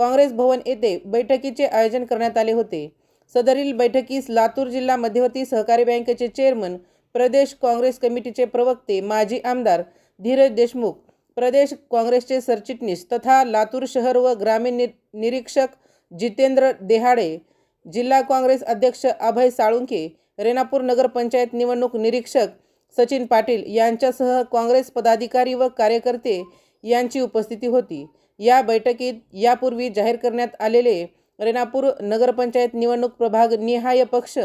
काँग्रेस भवन येथे बैठकीचे आयोजन करण्यात आले होते. सदरील बैठकीस लातूर जिल्हा मध्यवर्ती सहकारी बँकेचे चेअरमन प्रदेश काँग्रेस कमिटीचे प्रवक्ते माजी आमदार धीरज देशमुख प्रदेश काँग्रेसचे सरचिटणीस तथा लातूर शहर व ग्रामीण नि निरीक्षक जितेंद्र देहाडे जिल्हा काँग्रेस अध्यक्ष अभय साळुंके रेणापूर नगरपंचायत निवडणूक निरीक्षक सचिन पाटील यांच्यासह काँग्रेस पदाधिकारी व कार्यकर्ते यांची उपस्थिती होती. या बैठकीत यापूर्वी जाहीर करण्यात आलेले रेणापूर नगरपंचायत निवडणूक प्रभाग निहाय पक्ष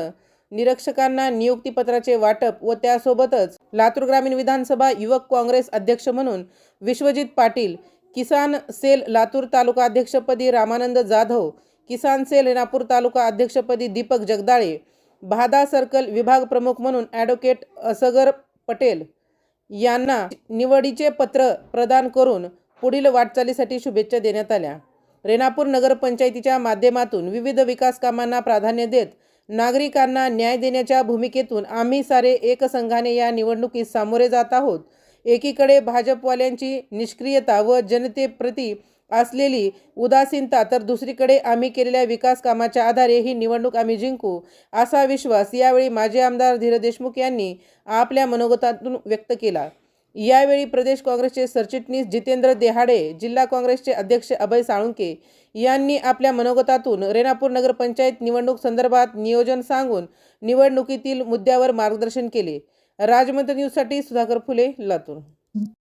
निरीक्षकांना नियुक्तीपत्राचे वाटप व त्यासोबतच लातूर ग्रामीण विधानसभा युवक काँग्रेस अध्यक्ष म्हणून विश्वजित पाटील किसान सेल लातूर तालुका अध्यक्षपदी रामानंद जाधव किसान सेल रेणापूर तालुका अध्यक्षपदी दीपक जगदाळे भादा सर्कल विभाग प्रमुख म्हणून ॲडव्होकेट असगर पटेल यांना निवडीचे पत्र प्रदान करून पुढील वाटचालीसाठी शुभेच्छा देण्यात आल्या. रेणापूर नगरपंचायतीच्या माध्यमातून विविध विकास कामांना प्राधान्य देत नागरिकांना न्याय देण्याच्या भूमिकेतून आम्ही सारे एकसंघाने या निवडणुकीस सामोरे जात आहोत. एकीकडे भाजपवाल्यांची निष्क्रियता व जनतेप्रती असलेली उदासीनता तर दुसरीकडे आम्ही केलेल्या विकास कामाच्या आधारे ही निवडणूक आम्ही जिंकू असा विश्वास यावेळी माजी आमदार धीर देशमुख यांनी आपल्या मनोगतातून व्यक्त केला. यावेळी प्रदेश काँग्रेसचे सरचिटणीस जितेंद्र देहाडे जिल्हा काँग्रेसचे अध्यक्ष अभय साळुंके यांनी आपल्या मनोगतातून रेणापूर नगरपंचायत निवडणूक संदर्भात नियोजन सांगून निवडणुकीतील मुद्द्यावर मार्गदर्शन केले. राजमंत्र न्यूजसाठी सुधाकर फुले लातूर.